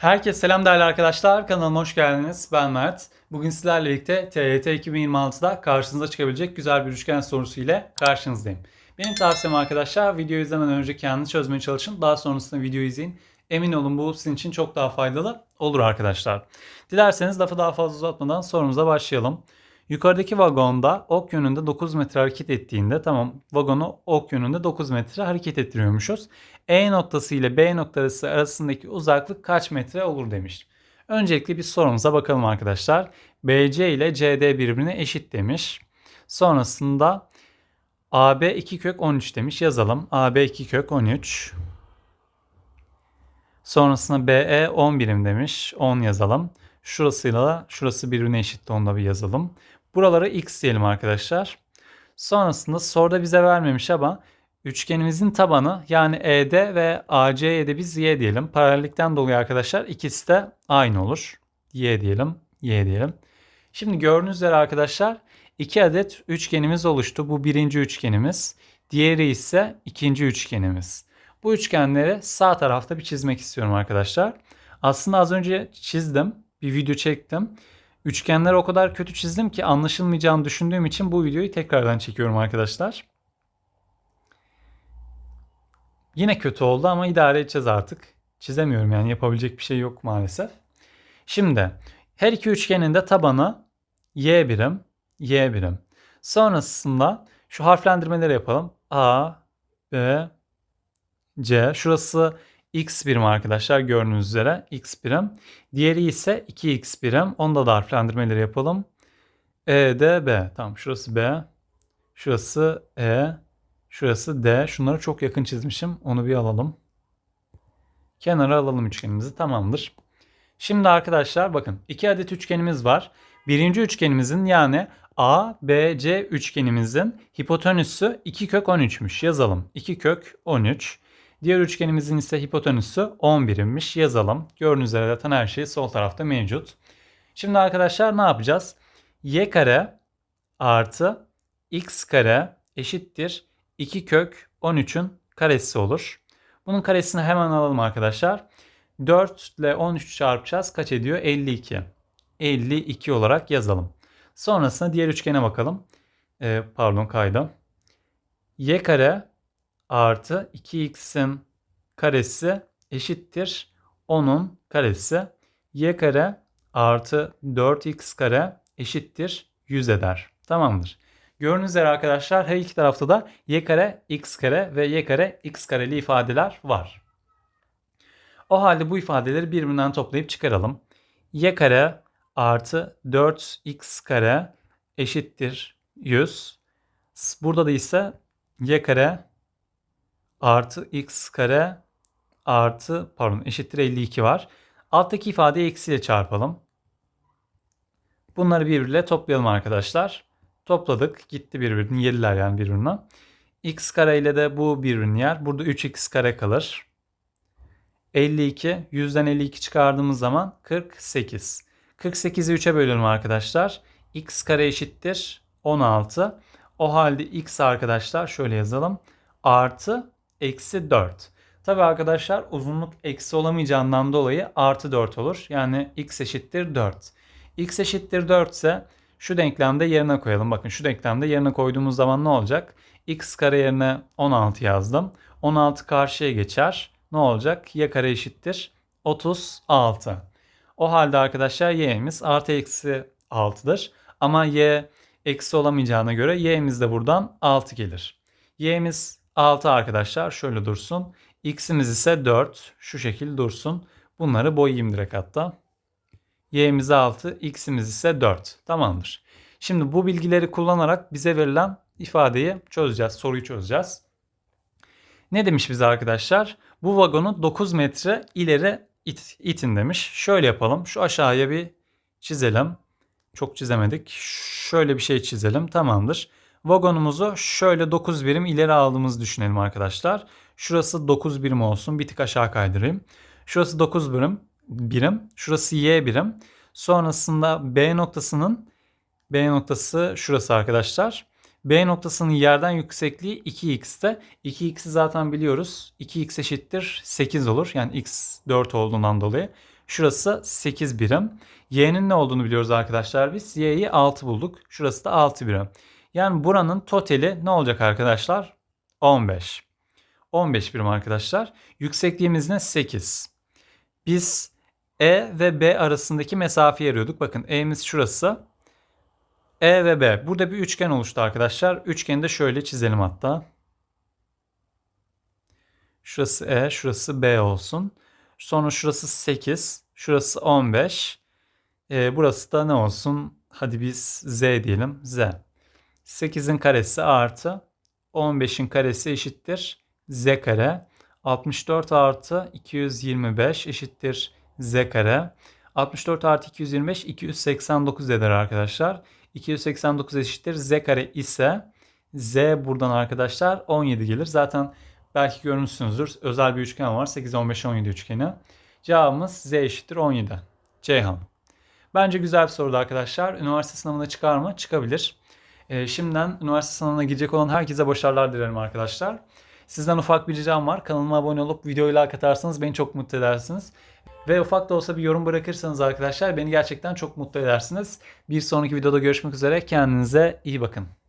Herkese selam değerli arkadaşlar. Kanalıma hoş geldiniz. Ben Mert. Bugün sizlerle birlikte TYT 2026'da karşınıza çıkabilecek güzel bir üçgen sorusu ile karşınızdayım. Benim tavsiyem arkadaşlar videoyu izlemeden önce kendiniz çözmeye çalışın. Daha sonrasında videoyu izleyin. Emin olun bu sizin için çok daha faydalı olur arkadaşlar. Dilerseniz lafı daha fazla uzatmadan sorumuza başlayalım. Yukarıdaki vagonda ok yönünde 9 metre hareket ettiğinde tamam vagonu ok yönünde 9 metre hareket ettiriyormuşuz. E noktası ile B noktası arasındaki uzaklık kaç metre olur demiş. Öncelikle bir sorumuza bakalım arkadaşlar. BC ile CD birbirine eşit demiş. Sonrasında AB 2 kök 13 demiş. Yazalım. AB 2 kök 13. Sonrasında BE 10 birim demiş. 10 yazalım. Şurasıyla şurası birbirine eşit onu da bir yazalım. Buralara x diyelim arkadaşlar. Sonrasında soruda bize vermemiş ama üçgenimizin tabanı yani ED ve AC'ye de biz y diyelim. Paralellikten dolayı arkadaşlar ikisi de aynı olur. Y diyelim, y diyelim. Şimdi gördüğünüz üzere arkadaşlar iki adet üçgenimiz oluştu. Bu birinci üçgenimiz. Diğeri ise ikinci üçgenimiz. Bu üçgenleri sağ tarafta bir çizmek istiyorum arkadaşlar. Aslında az önce çizdim. Bir video çektim. Üçgenleri o kadar kötü çizdim ki anlaşılmayacağını düşündüğüm için bu videoyu tekrardan çekiyorum arkadaşlar. Yine kötü oldu ama idare edeceğiz artık. Çizemiyorum yani yapabilecek bir şey yok maalesef. Şimdi her iki üçgenin de tabanı y birim, y birim. Sonrasında şu harflendirmeleri yapalım. A, B, C. Şurası x birim arkadaşlar gördüğünüz üzere x birim. Diğeri ise 2x birim. Onda da harflendirmeleri yapalım. E, D, B. Tamam şurası B. Şurası E. Şurası D. Şunları çok yakın çizmişim. Onu bir alalım. Kenara alalım üçgenimizi. Tamamdır. Şimdi arkadaşlar bakın iki adet üçgenimiz var. Birinci üçgenimizin yani A, B, C üçgenimizin hipotenüsü 2 kök 13'müş. Yazalım. 2 kök 13. Diğer üçgenimizin ise hipotenüsü 11'immiş. Yazalım. Gördüğünüz üzere zaten her şey sol tarafta mevcut. Şimdi arkadaşlar ne yapacağız? Y kare artı x kare eşittir 2 kök 13'ün karesi olur. Bunun karesini hemen alalım arkadaşlar. 4 ile 13 çarpacağız. Kaç ediyor? 52. 52 olarak yazalım. Sonrasında diğer üçgene bakalım. Ee, pardon kaydım. Y kare artı 2x'in karesi eşittir 10'un karesi. Y kare artı 4x kare eşittir 100 eder. Tamamdır. Gördüğünüz üzere arkadaşlar her iki tarafta da y kare x kare ve y kare x kareli ifadeler var. O halde bu ifadeleri birbirinden toplayıp çıkaralım. y kare artı 4x kare eşittir 100. Burada da ise y kare artı x kare artı pardon eşittir 52 var. Alttaki ifadeyi eksiyle çarpalım. Bunları birbiriyle toplayalım arkadaşlar. Topladık. Gitti birbirini. Yediler yani birbirine. x kare ile de bu birbirini yer. Burada 3x kare kalır. 52. 100'den 52 çıkardığımız zaman 48. 48'i 3'e bölelim arkadaşlar. x kare eşittir 16. O halde x arkadaşlar şöyle yazalım. Artı eksi 4. Tabi arkadaşlar uzunluk eksi olamayacağından dolayı artı 4 olur. Yani x eşittir 4. x eşittir 4 ise şu denklemde yerine koyalım. Bakın şu denklemde yerine koyduğumuz zaman ne olacak? x kare yerine 16 yazdım. 16 karşıya geçer. Ne olacak? y kare eşittir 36. O halde arkadaşlar y'miz artı eksi 6'dır. Ama y eksi olamayacağına göre y'miz de buradan 6 gelir. y'miz 6 arkadaşlar şöyle dursun. X'imiz ise 4 şu şekil dursun. Bunları boyayayım direkt hatta. Y'miz 6, X'imiz ise 4. Tamamdır. Şimdi bu bilgileri kullanarak bize verilen ifadeyi çözeceğiz. Soruyu çözeceğiz. Ne demiş bize arkadaşlar? Bu vagonu 9 metre ileri it, itin demiş. Şöyle yapalım. Şu aşağıya bir çizelim. Çok çizemedik. Şöyle bir şey çizelim. Tamamdır. Vagonumuzu şöyle 9 birim ileri aldığımızı düşünelim arkadaşlar. Şurası 9 birim olsun. Bir tık aşağı kaydırayım. Şurası 9 birim. birim. Şurası y birim. Sonrasında B noktasının B noktası şurası arkadaşlar. B noktasının yerden yüksekliği 2x'te. 2x'i zaten biliyoruz. 2x eşittir 8 olur. Yani x 4 olduğundan dolayı. Şurası 8 birim. Y'nin ne olduğunu biliyoruz arkadaşlar biz. Y'yi 6 bulduk. Şurası da 6 birim. Yani buranın totali ne olacak arkadaşlar? 15. 15 birim arkadaşlar. Yüksekliğimiz ne? 8. Biz E ve B arasındaki mesafeyi arıyorduk. Bakın E'miz şurası. E ve B. Burada bir üçgen oluştu arkadaşlar. Üçgeni de şöyle çizelim hatta. Şurası E, şurası B olsun. Sonra şurası 8, şurası 15. Ee, burası da ne olsun? Hadi biz Z diyelim. Z. 8'in karesi artı 15'in karesi eşittir Z kare. 64 artı 225 eşittir Z kare. 64 artı 225 289 eder arkadaşlar. 289 eşittir Z kare ise Z buradan arkadaşlar 17 gelir. Zaten belki görmüşsünüzdür. Özel bir üçgen var. 8, 15, 17 üçgeni. Cevabımız Z eşittir 17. Ceyhan. Bence güzel bir soru arkadaşlar. Üniversite sınavına çıkar mı? Çıkabilir. Ee, şimdiden üniversite sınavına girecek olan herkese başarılar dilerim arkadaşlar. Sizden ufak bir ricam var. Kanalıma abone olup videoyu like atarsanız beni çok mutlu edersiniz. Ve ufak da olsa bir yorum bırakırsanız arkadaşlar beni gerçekten çok mutlu edersiniz. Bir sonraki videoda görüşmek üzere. Kendinize iyi bakın.